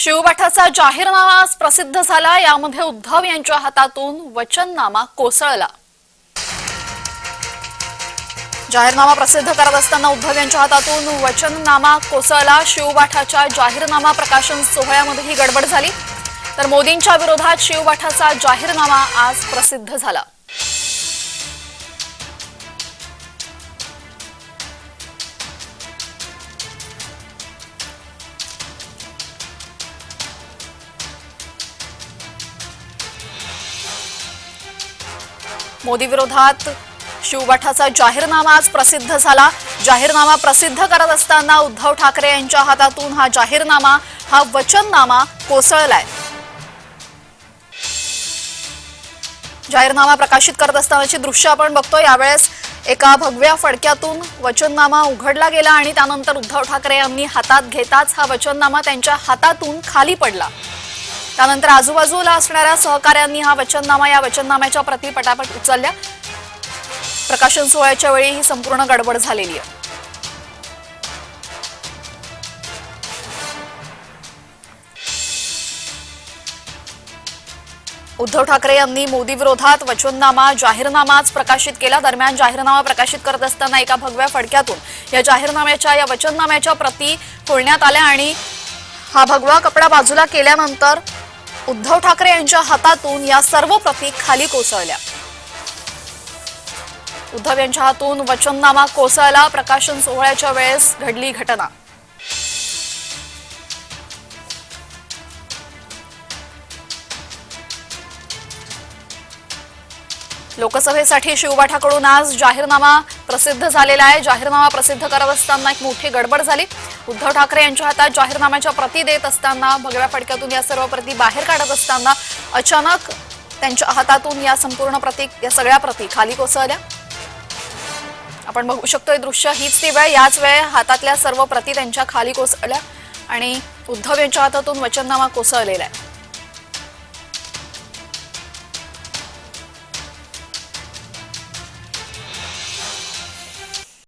शिवबाठाचा जाहीरनामा आज प्रसिद्ध झाला. यामध्ये उद्धव यांच्या हातातून वचननामा कोसळला. जाहीरनामा प्रसिद्ध करत असताना उद्धव यांच्या हातातून वचननामा कोसळला. शिवबाठाच्या जाहीरनामा प्रकाशन सोहळ्यामध्ये ही गडबड झाली. तर मोदींच्या विरोधात शिवबाठाचा जाहीरनामा आज प्रसिद्ध झाला. मोदी विरोधात शिवबाठाचा जाहीरनामा आज प्रसिद्ध झाला. जाहीरनामा प्रसिद्ध करत असताना उद्धव ठाकरे यांच्या हातातून हा जाहीरनामा हा वचननामा कोसळलाय. जाहीरनामा प्रकाशित करत असतानाची दृश्य आपण बघतो यावेळेस एका भगव्या फडक्यातून वचननामा उघडला गेला आणि त्यानंतर उद्धव ठाकरे यांनी हातात घेताच हा वचननामा त्यांच्या हातातून खाली पडला. त्यानंतर आजूबाजूला असणाऱ्या सहकाऱ्यांनी हा वचननामा या वचननाम्याच्या प्रती पटापट उचलल्या. प्रकाशन सोहळ्याच्या वेळी ही संपूर्ण गडबड झालेली आहे. उद्धव ठाकरे यांनी मोदी विरोधात वचननामा जाहीरनामाच प्रकाशित केला. दरम्यान जाहीरनामा प्रकाशित करत असताना एका भगव्या फडक्यातून या जाहीरनाम्याच्या या वचननाम्याच्या प्रती फोडण्यात आल्या आणि हा भगवा कपडा बाजूला केल्यानंतर उद्धव ठाकरे यांच्या हातातून या सर्व प्रती खाली कोसळल्या. उद्धव यांच्या हातून वचननामा कोसळला. प्रकाशन सोहळ्याच्या वेळेस घडली घटना. लोकसभेसाठी शिवबाठाकडून आज जाहीरनामा प्रसिद्ध झालेला आहे. जाहीरनामा प्रसिद्ध करत असताना एक मोठी गडबड झाली. उद्धव ठाकरे यांच्या हातात जाहीरनाम्याच्या प्रती देत असताना भगव्या फडक्यातून या सर्व प्रती बाहेर काढत असताना अचानक त्यांच्या हातातून या संपूर्ण प्रती या सगळ्या प्रती खाली कोसळल्या. आपण बघू शकतोय दृश्य हीच ती वेळ याच वेळ हातातल्या सर्व प्रती त्यांच्या खाली कोसळल्या आणि उद्धव यांच्या हातातून वचननामा कोसळलेला आहे.